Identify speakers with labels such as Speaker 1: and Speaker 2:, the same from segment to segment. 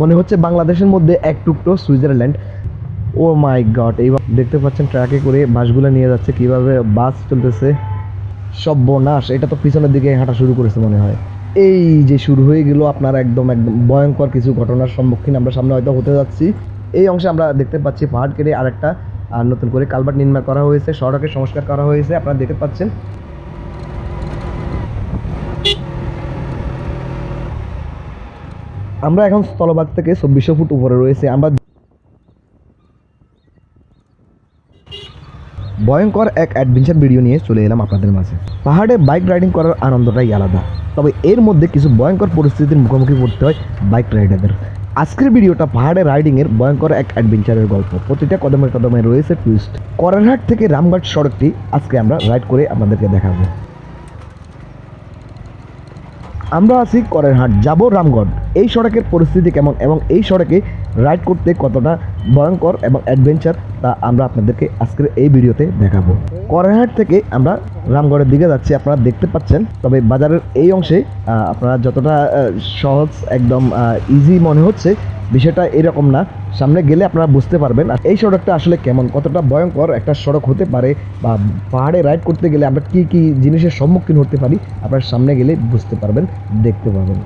Speaker 1: মনে হচ্ছে বাংলাদেশের মধ্যে এক টুকরো সুইজারল্যান্ড। ও মাই গড এইবার দেখতে পাচ্ছেন ট্রাকে করে বাসগুলো নিয়ে যাচ্ছে, কীভাবে বাস চলতেছে। সব বনাস এটা তো পিছনের দিকে হাঁটা শুরু করেছে মনে হয়। এই যে শুরু হয়ে গেল আপনার একদম একদম ভয়ঙ্কর কিছু ঘটনার সম্মুখীন আমরা সামনে হয়তো হতে যাচ্ছি। এই অংশে আমরা দেখতে পাচ্ছি পাহাড় কেটে আরেকটা, আর নতুন করে কালভার্ট নির্মাণ করা হয়েছে সড়কের সংস্কার করা হয়েছে। আপনারা দেখতে পাচ্ছেন আমরা এখন স্থলভাগ থেকে চব্বিশশো ফুট উপরে রয়েছে, আমরা ভয়ঙ্কর এক অ্যাডভেঞ্চার ভিডিও নিয়ে চলে এলাম আপনাদের মাঝে। পাহাড়ে বাইক রাইডিং করার আনন্দটাই আলাদা, তবে এর মধ্যে কিছু ভয়ঙ্কর পরিস্থিতির মুখোমুখি পড়তে হয় বাইক রাইডারদের আজকের ভিডিওটা পাহাড়ে রাইডিংয়ের ভয়ঙ্কর এক অ্যাডভেঞ্চারের গল্প। প্রতিটা কদমে কদমে রয়েছে টুইস্ট করারহাট থেকে রামঘাট সড়কটি আজকে আমরা রাইড করে আপনাদেরকে দেখাবো। আমরা আছি করেরহাট, যাব রামগড়। এই সড়কের পরিস্থিতি কেমন এবং এই সড়কে রাইড করতে কতটা ভয়ঙ্কর এবং অ্যাডভেঞ্চার তা আমরা আপনাদেরকে আজকের এই ভিডিওতে দেখাবো। করেরহাট থেকে আমরা রামগড়ের দিকে যাচ্ছি, আপনারা দেখতে পাচ্ছেন। তবে বাজারের এই অংশে আপনারা যতটা সহজ, একদম ইজি মনে হচ্ছে বিষয়টা এরকম না। সামনে গেলে আপনারা বুঝতে পারবেন আর এই সড়কটা আসলে কেমন, কতটা ভয়ঙ্কর একটা সড়ক হতে পারে বা পাহাড়ে রাইড করতে গেলে আমরা কি কি জিনিসের সম্মুখীন হতে পারি, আপনার সামনে গেলে বুঝতে পারবেন, দেখতে পাবেন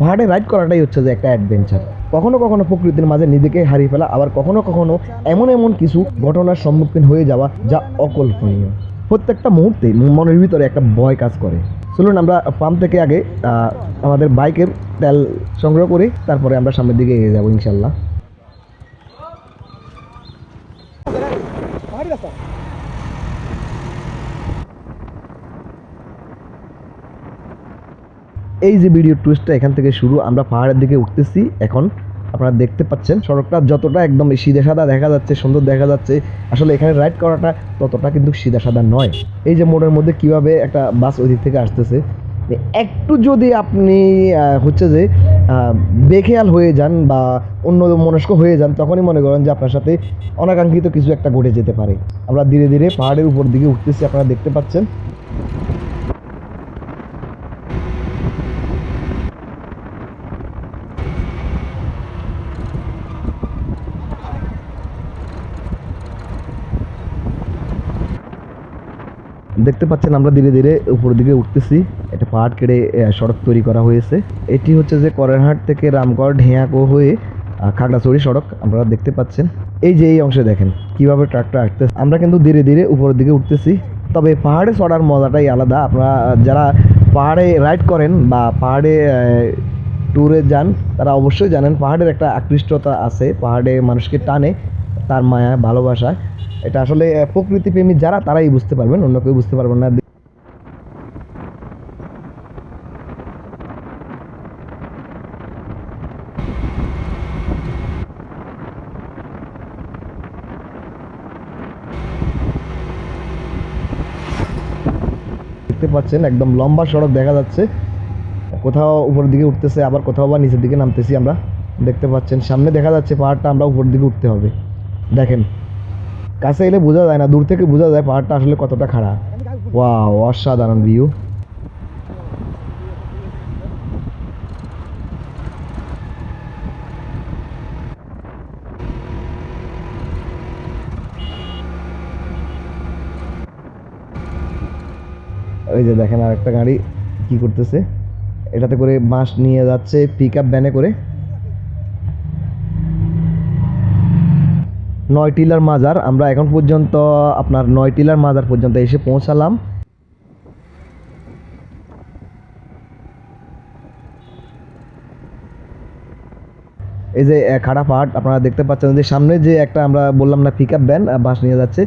Speaker 1: পাহাড়ে রাইড করাটাই হচ্ছে যে একটা অ্যাডভেঞ্চার কখনো কখনো প্রকৃতির মাঝে নিজেকে হারিয়ে ফেলা, আবার কখনো কখনো এমন এমন কিছু ঘটনার সম্মুখীন হয়ে যাওয়া যা অকল্পনীয়। প্রত্যেকটা মুহূর্তে মনের ভিতরে একটা ভয় কাজ করে। চলুন আমরা পাম্প থেকে আগে আমাদের বাইকের তেল সংগ্রহ করি, তারপরে আমরা সামনের দিকে এগিয়ে যাব, ইনশাল্লাহ। এই যে ভিডিও টুইস্টটা এখান থেকে শুরু, আমরা পাহাড়ের দিকে উঠতেছি। এখন আপনারা দেখতে পাচ্ছেন, সড়কটা যতটা একদম সিধে সাদা দেখা যাচ্ছে, সুন্দর দেখা যাচ্ছে, আসলে এখানে রাইড করাটা ততটা কিন্তু সিধা সাদা নয়। এই যে মোড়ের মধ্যে কীভাবে একটা বাস ওই দিক থেকে আসতেছে একটু যদি আপনি হচ্ছে যে বেখেয়াল হয়ে যান বা অন্য মনস্ক হয়ে যান, তখনই মনে করেন যে আপনার সাথে অনাকাঙ্ক্ষিত কিছু একটা ঘটে যেতে পারে। আমরা ধীরে ধীরে পাহাড়ের উপর দিকে উঠতেছি, আপনারা দেখতে পাচ্ছেন। দেখতে পাচ্ছেন আমরা ধীরে ধীরে উপর দিকে উঠতেছি। একটা পাহাড় আহ, সড়ক তৈরি করা হয়েছে। এটি হচ্ছে যে করেরহাট থেকে রামগড় ঢেঁয়াকো হয়ে খাগড়াছড়ি সড়ক আপনারা দেখতে পাচ্ছেন। এই যে এই অংশে দেখেন কীভাবে ট্রাকটা আসতেছে। আমরা কিন্তু ধীরে ধীরে উপরের দিকে উঠতেছি। তবে পাহাড়ে চড়ার মজাটাই আলাদা। আপনারা যারা পাহাড়ে রাইড করেন বা পাহাড়ে ট্যুরে যান তারা অবশ্যই জানেন পাহাড়ের একটা আকৃষ্টতা আছে। পাহাড়ে মানুষকে টানে। তার মায়া, ভালোবাসা। এটা আসলে প্রকৃতিপ্রেমী যারা, তারাই বুঝতে পারবেন, অন্য কেউ বুঝতে পারবেন না। দেখতে পাচ্ছেন, একদম লম্বা সড়ক দেখা যাচ্ছে। কোথাও উপরের দিকে উঠতেছে, আবার কোথাও বা নিচের দিকে নামতেছি আমরা। দেখতে পাচ্ছেন, সামনে দেখা যাচ্ছে পাহাড়টা, আমরা উপর দিকে উঠতে হবে। দেখেন, কাছে এলে বোঝা যায় না, দূর থেকে বোঝা যায় পাহাড়টা আসলে কতটা খারাপ ওয়াও, অসাধারণ ভিউ ওই যে দেখেন আর একটা গাড়ি কি করতেছে। এটাতে করে বাঁশ নিয়ে যাচ্ছে পিক আপ ভ্যানে করে। নয় টিলার মাজার। আমরা এখন পর্যন্ত আপনার নয় টিলার মাজার পর্যন্ত এসে পৌঁছালাম। এই যে খাড়া পাহাড়, আপনারা দেখতে পাচ্ছেন যে সামনে যে একটা আমরা বললাম না পিক আপ ভ্যান বাস নিয়ে যাচ্ছে,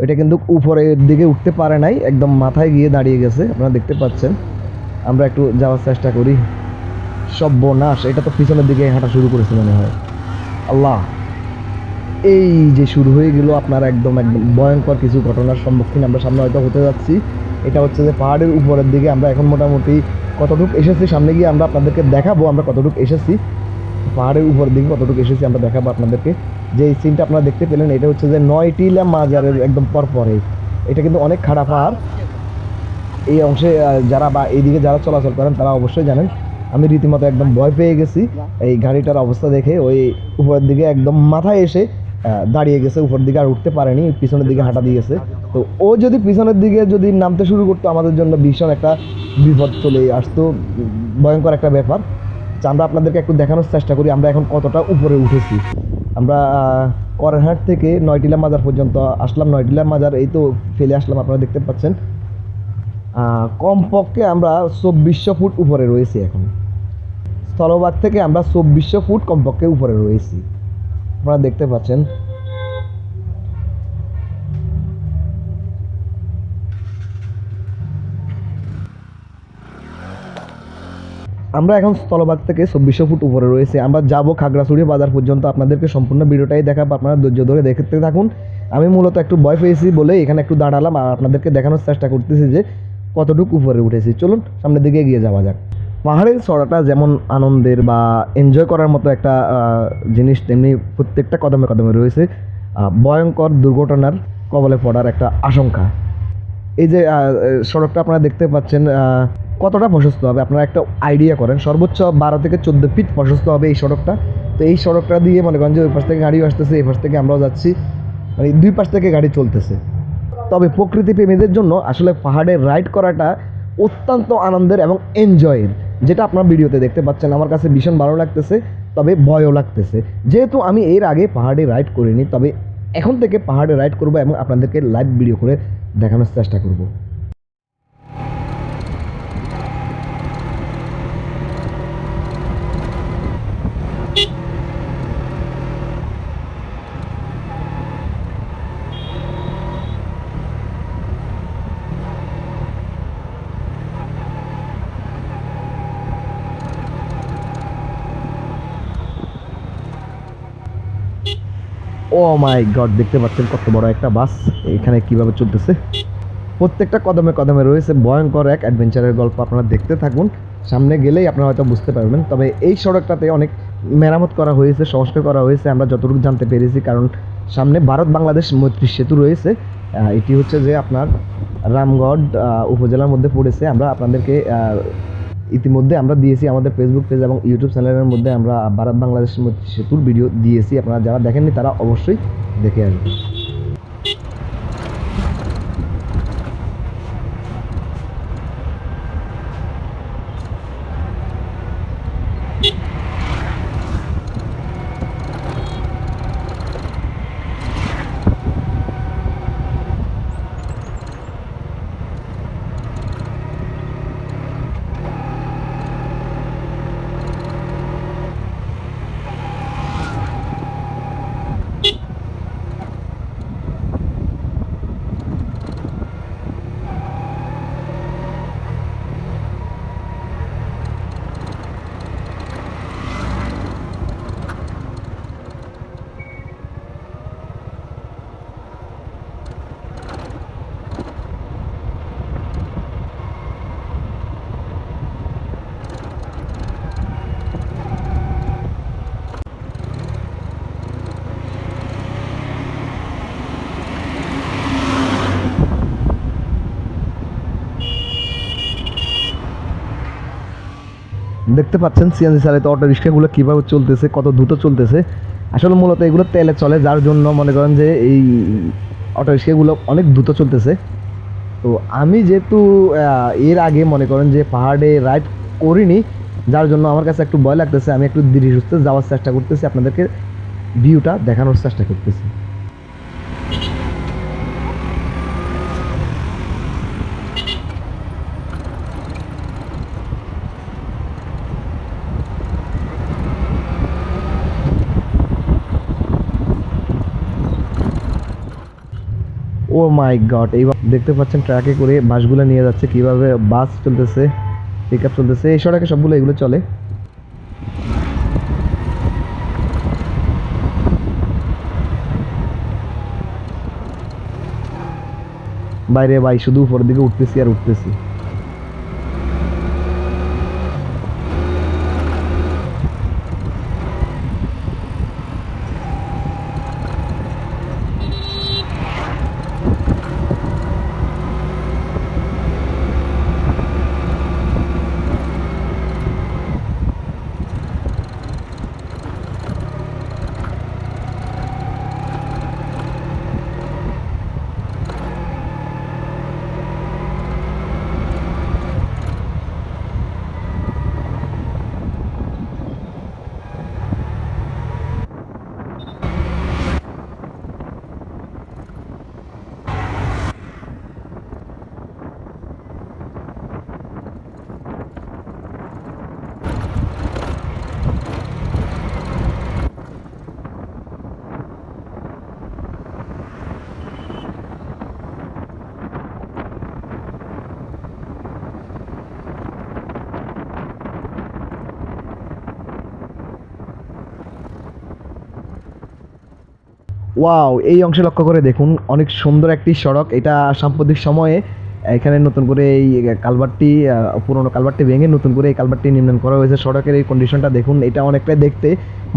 Speaker 1: ওইটা কিন্তু উপরের দিকে উঠতে পারে নাই, একদম মাথায় গিয়ে দাঁড়িয়ে গেছে, আপনারা দেখতে পাচ্ছেন। আমরা একটু যাওয়ার চেষ্টা করি। সব বনাশ এটা তো পিছনের দিকে হাঁটা শুরু করেছে মনে হয়। আল্লাহ। এই যে শুরু হয়ে গেল আপনার একদম একদম ভয়ঙ্কর কিছু ঘটনার সম্মুখীন আমরা সামনে হয়তো হতে যাচ্ছি। এটা হচ্ছে যে পাহাড়ের উপরের দিকে আমরা এখন মোটামুটি কতটুকু এসেছি, সামনে গিয়ে আমরা আপনাদেরকে দেখাবো আমরা কতটুকু এসেছি। পাহাড়ের উপর দিকে কতটুকু এসেছি আমরা দেখাবো আপনাদেরকে। যে এই সিনটা আপনারা দেখতে পেলেন, এটা হচ্ছে যে নয়টিলা মাজারের একদম পরপরে। এটা কিন্তু অনেক খারাপ পাহাড়। এই অংশে যারা বা এইদিকে যারা চলাচল করেন, তারা অবশ্যই জানেন। আমি রীতিমতো একদম ভয় পেয়ে গেছি। এই গাড়িটার অবস্থা দেখে ওই উপরের দিকে একদম মাথায় এসে দাঁড়িয়ে গেছে উপর দিকে আর উঠতে পারেনি পিছনের দিকে হাঁটা দিয়েছে তো ও যদি পিছনের দিকে যদি নামতে শুরু করতো আমাদের জন্য ভীষণ একটা বিপদ চলে আসতো ভয়ঙ্কর একটা ব্যাপার। তো আমরা আপনাদেরকে একটু দেখানোর চেষ্টা করি আমরা এখন কতটা উপরে উঠেছি। আমরা আহ, করেনহাট থেকে নয়টিলা মাজার পর্যন্ত আসলাম নয়টিলা মাজার এই তো ফেলে আসলাম আপনারা দেখতে পাচ্ছেন। কমপক্ষে আমরা চব্বিশশো ফুট উপরে রয়েছি এখন। স্থলভাগ থেকে আমরা চব্বিশশো ফুট কমপক্ষে উপরে রয়েছি। আপনারা দেখতে পাচ্ছেন। আমরা এখন স্থলভাগ থেকে চব্বিশশো ফুট উপরে রয়েছে। আমরা যাব খাগড়াছড়ি বাজার পর্যন্ত। আপনাদেরকে সম্পূর্ণ ভিডিওটাই দেখাবো। আপনারা ধৈর্য ধরে দেখতে থাকুন। আমি মূলত একটু ভয় পেয়েছি বলে এখানে একটু দাঁড়ালাম আর আপনাদেরকে দেখানোর চেষ্টা করতেছি যে কতটুকু উপরে উঠেছি। চলুন, সামনের দিকে এগিয়ে যাওয়া যাক। পাহাড়ের চড়াটা যেমন আনন্দের বা এনজয় করার মতো একটা জিনিস, তেমনি প্রত্যেকটা কদমে কদমে রয়েছে ভয়ঙ্কর দুর্ঘটনার কবলে পড়ার একটা আশঙ্কা। এই যে সড়কটা আপনারা দেখতে পাচ্ছেন কতটা প্রশস্ত হবে? আপনারা একটা আইডিয়া করেন, সর্বোচ্চ বারো থেকে চোদ্দ ফিট প্রশস্ত হবে এই সড়কটা। তো এই সড়কটা দিয়ে মনে করেন যে ওই পাশ থেকে গাড়িও আসতেছে, এই পাশ থেকে আমরাও যাচ্ছি মানে দুই পাশ থেকে গাড়ি চলতেছে। তবে প্রকৃতি প্রেমীদের জন্য আসলে পাহাড়ে রাইড করাটা অত্যন্ত আনন্দের এবং এনজয়ের যেটা আপনার ভিডিওতে দেখতে পাচ্ছেন, আমার কাছে ভীষণ ভালো লাগতেছে, তবে ভয়ও লাগতেছে। যেহেতু আমি এর আগে পাহাড়ে রাইড করিনি, তবে এখন থেকে পাহাড়ে রাইড করব এবং আপনাদেরকে লাইভ ভিডিও করে দেখানোর চেষ্টা করব। ও মাই গড দেখতে পাচ্ছেন কত বড় একটা বাস। এখানে কীভাবে চলতেছে? প্রত্যেকটা কদমে কদমে রয়েছে ভয়ঙ্কর এক অ্যাডভেঞ্চারের গল্প, আপনারা দেখতে থাকুন। সামনে গেলেই আপনারা হয়তো বুঝতে পারবেন। তবে এই সড়কটাতে অনেক মেরামত করা হয়েছে, সংস্কার করা হয়েছে, আমরা যতটুকু জানতে পেরেছি, কারণ সামনে ভারত বাংলাদেশ মৈত্রী সেতু রয়েছে। এটি হচ্ছে যে আপনার রামগড় উপজেলার মধ্যে পড়েছে। আমরা আপনাদেরকে ইতিমধ্যে আমরা দিয়েছি আমাদের ফেসবুক পেজ এবং ইউটিউব চ্যানেলের মধ্যে আমরা ভারত বাংলাদেশের মধ্যে সেতুর ভিডিও দিয়েছি। আপনারা যারা দেখেননি, তারা অবশ্যই দেখে আসবেন। দেখতে পাচ্ছেন সিএনজি চালিত অটো রিক্সাগুলো কীভাবে চলতেছে, কত দ্রুত চলতেছে। আসলে মূলত এগুলো তেলে চলে, যার জন্য মনে করেন যে এই অটো রিক্সাগুলো অনেক দ্রুত চলতেছে। তো আমি যেহেতু এর আগে মনে করেন যে পাহাড়ে রাইড করিনি, যার জন্য আমার কাছে একটু ভয় লাগতেছে। আমি একটু ধীরে সুস্থে যাওয়ার চেষ্টা করতেছি, আপনাদেরকে ভিউটা দেখানোর চেষ্টা করতেছি ও মাই গড এইবার দেখতে পাচ্ছেন ট্রাকে করে বাসগুলো নিয়ে যাচ্ছে, কীভাবে বাস চলতেছে পিক আপ চলতেছে, এই সড়কে সবগুলো এগুলো চলে। বাইরে ভাই, শুধু উপরের দিকে উঠতেছি আর উঠতেছি। ওয়াও এই অংশে লক্ষ্য করে দেখুন, অনেক সুন্দর একটি সড়ক। এটা সাম্প্রতিক সময়ে এখানে নতুন করে এই কালভারটি পুরনো কালভারটি ভেঙে নতুন করে এই কালভারটি নির্মাণ করা হয়েছে। সড়কের এই কন্ডিশনটা দেখুন, এটা অনেকটাই দেখতে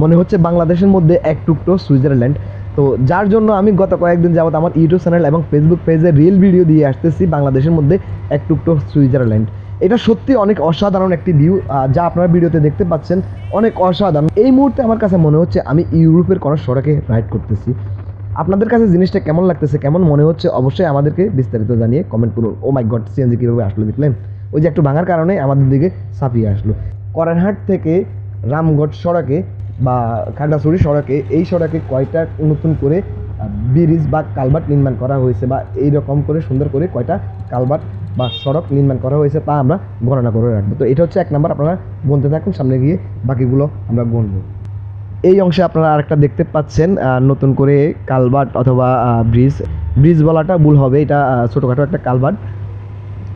Speaker 1: মনে হচ্ছে বাংলাদেশের মধ্যে এক টুকরো সুইজারল্যান্ড। তো যার জন্য আমি গত কয়েকদিন যাবত আমার ইউটিউব চ্যানেল এবং ফেসবুক পেজে রিল ভিডিও দিয়ে আসতেছি, বাংলাদেশের মধ্যে এক টুকরো সুইজারল্যান্ড। এটা সত্যি অনেক অসাধারণ একটি ভিউ যা আপনারা ভিডিওতে দেখতে পাচ্ছেন। অনেক অসাধারণ। এই মুহূর্তে আমার কাছে মনে হচ্ছে আমি ইউরোপের কোনো সড়কে রাইড করতেছি। আপনাদের কাছে জিনিসটা কেমন লাগতেছে, কেমন মনে হচ্ছে, অবশ্যই আমাদেরকে বিস্তারিত জানিয়ে কমেন্ট করুন। ও মাই গড সিএনজি কীভাবে আসলো দেখলেন? ওই যে একটু ভাঙার কারণে আমাদের দিকে ছাপিয়ে আসলো। করানহাট থেকে রামগড় সড়কে বা খাগড়াছড়ি সড়কে, এই সড়কে কয়টা নতুন করে ব্রিজ বা কালভার্ট নির্মাণ করা হয়েছে বা এই রকম করে সুন্দর করে কয়টা কালভার্ট বা সড়ক নির্মাণ করা হয়েছে তা আমরা গণনা করে রাখব। তো এটা হচ্ছে এক নাম্বার, আপনারা গুনতে থাকুন, সামনে গিয়ে বাকিগুলো আমরা গুনবো। এই অংশে আপনারা আরেকটা দেখতে পাচ্ছেন নতুন করে কালভার্ট অথবা ব্রিজ। ব্রিজ বলাটা ভুল হবে, এটা ছোটোখাটো একটা কালভার্ট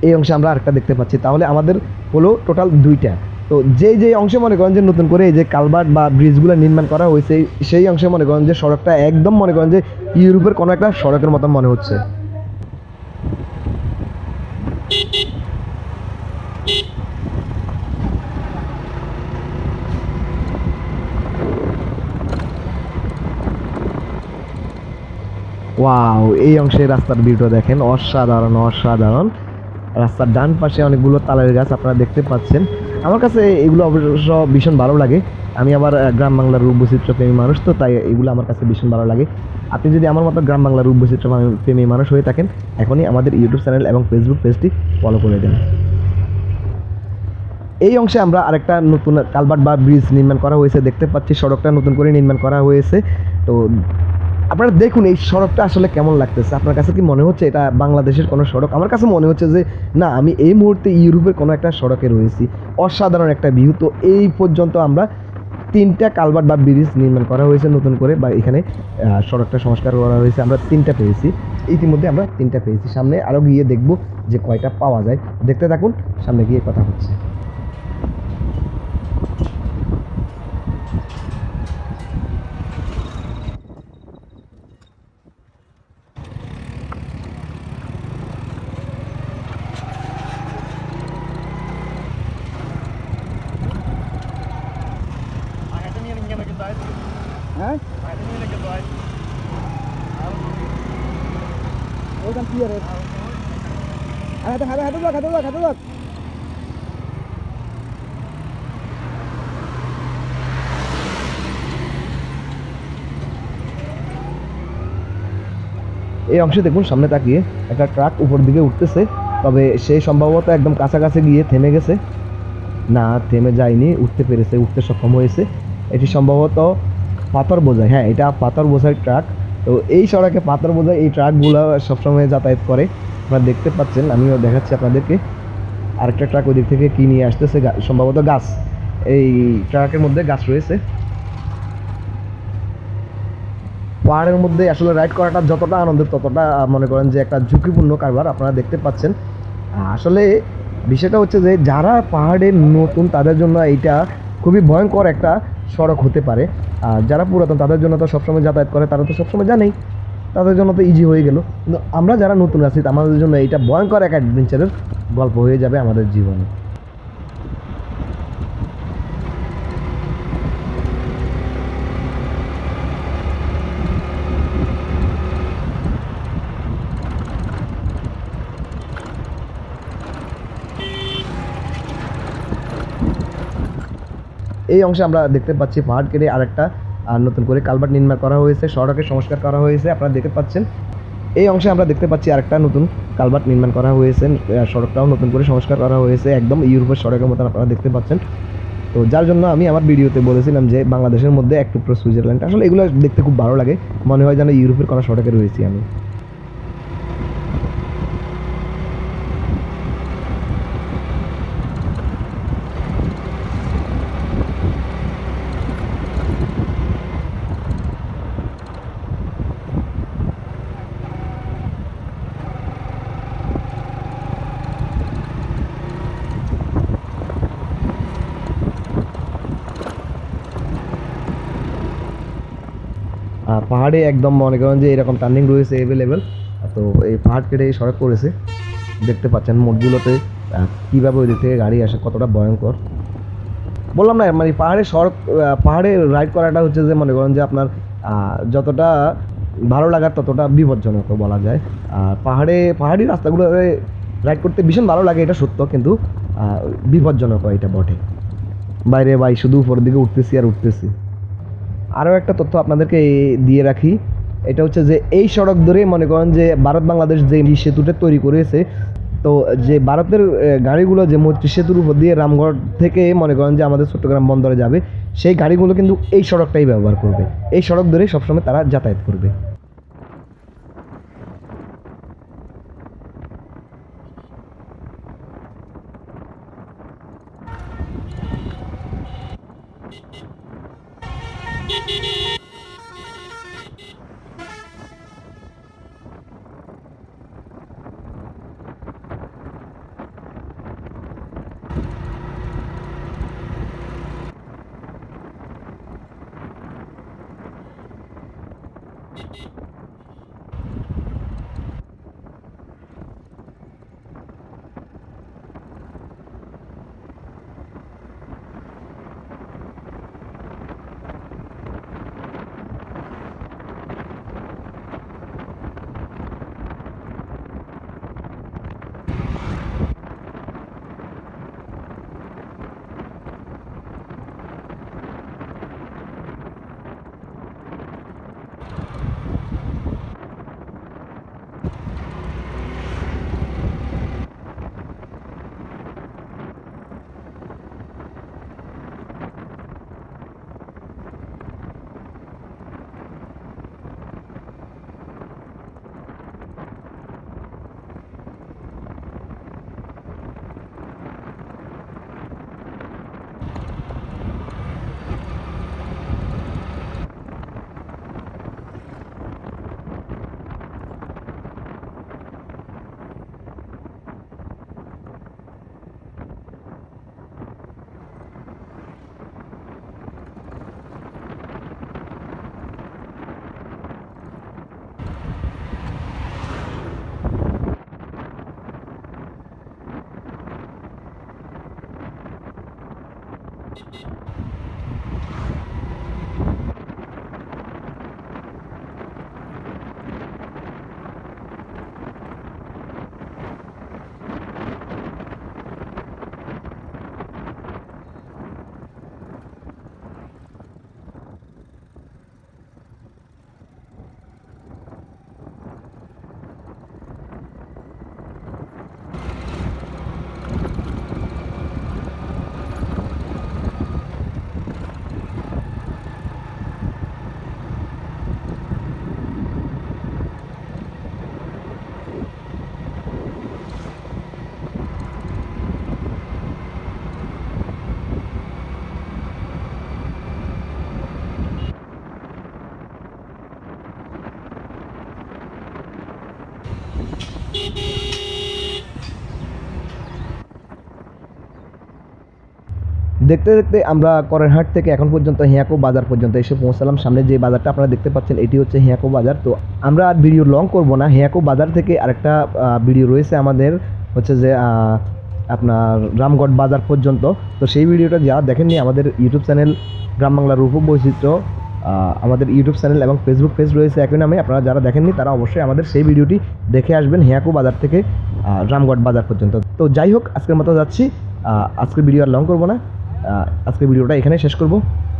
Speaker 1: এই অংশে আমরা আরেকটা দেখতে পাচ্ছি, তাহলে আমাদের হলো টোটাল দুইটা। তো যেই যেই অংশে মনে করেন যে নতুন করে এই যে কালভার্ট বা ব্রিজগুলো নির্মাণ করা হয়েছে, সেই অংশে মনে করেন যে সড়কটা একদম মনে করেন যে ইউরোপের কোনো একটা সড়কের মতন মনে হচ্ছে। ওয়াও এই অংশে রাস্তার ভিউটা দেখেন, অসাধারণ অসাধারণ। রাস্তার ডান পাশে অনেকগুলো তালের গাছ আপনারা দেখতে পাচ্ছেন। আমার কাছে এগুলো অবশ্য ভীষণ ভালো লাগে। আমি আবার গ্রাম বাংলার রূপ বৈচিত্র্য প্রেমী মানুষ, তো তাই এগুলো আমার কাছে ভীষণ ভালো লাগে। আপনি যদি আমার মতো গ্রাম বাংলার রূপ বৈচিত্র্য প্রেমী মানুষ হয়ে থাকেন, এখনই আমাদের ইউটিউব চ্যানেল এবং ফেসবুক পেজটি ফলো করে দেন। এই অংশে আমরা আরেকটা নতুন কালভার্ট বা ব্রিজ নির্মাণ করা হয়েছে, দেখতে পাচ্ছি। সড়কটা নতুন করে নির্মাণ করা হয়েছে। তো আপনারা দেখুন এই সড়কটা আসলে কেমন লাগতেছে। আপনার কাছে কি মনে হচ্ছে এটা বাংলাদেশের কোনো সড়ক? আমার কাছে মনে হচ্ছে যে, না, আমি এই মুহূর্তে ইউরোপের কোনো একটা সড়কে রয়েছি। অসাধারণ একটা ভিউ তো এই পর্যন্ত আমরা তিনটা কালভার্ট বা ব্রিজ নির্মাণ করা হয়েছে নতুন করে, বা এখানে সড়কটা সংস্কার করা হয়েছে। আমরা তিনটা পেয়েছি। ইতিমধ্যে আমরা তিনটা পেয়েছি। সামনে আরও গিয়ে দেখব যে কয়টা পাওয়া যায়। দেখতে থাকুন, সামনে গিয়ে কথা হচ্ছে। হ্যাঁ? এই অংশে দেখুন, সামনে তাকিয়ে একটা ট্রাক উপর দিকে উঠতেছে, তবে সে সম্ভবত একদম কাছাকাছি গিয়ে থেমে গেছে। না, থেমে যায়নি, উঠতে পেরেছে, উঠতে সক্ষম হয়েছে। এটি সম্ভবত পাথর বোঝায় হ্যাঁ এটা পাথর বোঝাই ট্রাক। তো এই সড়কে পাথর বোঝাই এই ট্রাকগুলো সবসময় যাতায়াত করে। আপনারা দেখতে পাচ্ছেন, আমিও দেখাচ্ছি আপনাদেরকে। আরেকটা ট্রাক ওই দিক থেকে কি নিয়ে আসতেছে সম্ভবত গাছ। এই ট্রাকের মধ্যে গাছ রয়েছে। পাহাড়ের মধ্যে আসলে রাইড করাটা যতটা আনন্দের, ততটা মনে করেন যে একটা ঝুঁকিপূর্ণ কারবার, আপনারা দেখতে পাচ্ছেন। আসলে বিষয়টা হচ্ছে যে, যারা পাহাড়ে নতুন, তাদের জন্য এইটা খুবই ভয়ঙ্কর একটা সড়ক হতে পারে। আর যারা পুরাতন, তাদের জন্য তো সবসময় যাতায়াত করে, তারা তো সবসময় জানেই, তাদের জন্য তো ইজি হয়ে গেল। কিন্তু আমরা যারা নতুন আছি, আমাদের জন্য এইটা ভয়ঙ্কর এক অ্যাডভেঞ্চারের গল্প হয়ে যাবে আমাদের জীবনে। এই অংশে আমরা দেখতে পাচ্ছি পাহাড় কেটে আরেকটা, আর নতুন করে কালভার্ট নির্মাণ করা হয়েছে সড়কের সংস্কার করা হয়েছে, আপনারা দেখতে পাচ্ছেন। এই অংশে আমরা দেখতে পাচ্ছি আরেকটা নতুন কালভার্ট নির্মাণ করা হয়েছে সড়কটাও নতুন করে সংস্কার করা হয়েছে, একদম ইউরোপের সড়কের মতন আপনারা দেখতে পাচ্ছেন। তো যার জন্য আমি আমার ভিডিওতে বলেছিলাম যে বাংলাদেশের মধ্যে এক টুকরো সুইজারল্যান্ড, আসলে এগুলো দেখতে খুব ভালো লাগে, মনে হয় যেন ইউরোপের কোনো সড়কে রয়েছি আমি। পাহাড়ে একদম মনে করেন যে এরকম টার্নিং রয়েছে অ্যাভেলেবেল তো এই পাহাড় কেটে এই সড়ক করেছে দেখতে পাচ্ছেন মোড়গুলোতে কীভাবে ওই দিক থেকে গাড়ি আসে, কতটা ভয়ঙ্কর। বললাম না মানে পাহাড়ে সড়ক পাহাড়ে রাইড করাটা হচ্ছে যে মনে করেন যে আপনার যতটা ভালো লাগার ততটা বিপজ্জনক বলা যায়। আর পাহাড়ে, পাহাড়ি রাস্তাগুলোতে রাইড করতে ভীষণ ভালো লাগে, এটা সত্য, কিন্তু বিপজ্জনক এটা বটে। বাইরে ভাই, শুধু উপরের দিকে উঠতেছি আর উঠতেছি। আরও একটা তথ্য আপনাদেরকে দিয়ে রাখি। এটা হচ্ছে যে এই সড়ক ধরে মনে করেন যে ভারত বাংলাদেশ যে সেতুটা তৈরি করেছে, তো যে ভারতের গাড়িগুলো যে মৈত্রী সেতুর উপর দিয়ে রামগড় থেকে মনে করেন যে আমাদের চট্টগ্রাম বন্দরে যাবে, সেই গাড়িগুলো কিন্তু এই সড়কটাই ব্যবহার করবে। এই সড়ক ধরে সবসময় তারা যাতায়াত করবে। দেখতে দেখতে আমরা করেরহাট থেকে এখন পর্যন্ত হিয়াকো বাজার পর্যন্ত এসে পৌঁছালাম। সামনে যে বাজারটা আপনারা দেখতে পাচ্ছেন, এটি হচ্ছে হিয়াকো বাজার। তো আমরা আর ভিডিও লং করব না। হিয়াকো বাজার থেকে আরেকটা ভিডিও রয়েছে আমাদের, হচ্ছে যে আপনার রামগড় বাজার পর্যন্ত। তো সেই ভিডিওটা যা দেখেননি, আমাদের ইউটিউব চ্যানেল গ্রাম বাংলার রূপ বৈচিত্র্য আমাদের ইউটিউব চ্যানেল এবং ফেসবুক পেজ রয়েছে একই নামে। আপনারা যারা দেখেননি, তারা অবশ্যই আমাদের সেই ভিডিওটি দেখে আসবেন হিয়াকো বাজার থেকে রামগড় বাজার পর্যন্ত। তো যাই হোক, আজকের মতো যাচ্ছি। আজকের ভিডিও আর লং করব না। আজকের ভিডিওটা এখানে শেষ করব।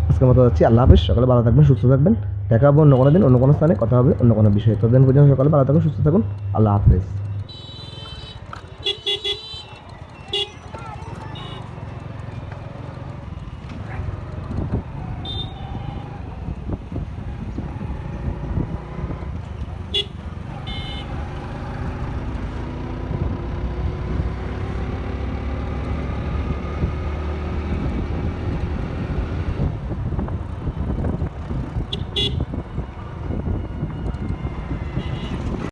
Speaker 1: আজকের মতো যাচ্ছি। আল্লাহ হাফিজ। সকালে ভালো থাকবেন, সুস্থ থাকবেন। দেখা হবে অন্য কোনো দিন, অন্য কোনো স্থানে, কথা হবে অন্য কোনো বিষয়ে। ততদিন পর্যন্ত সকালে ভালো থাকুন, সুস্থ থাকুন। আল্লাহ হাফিজ।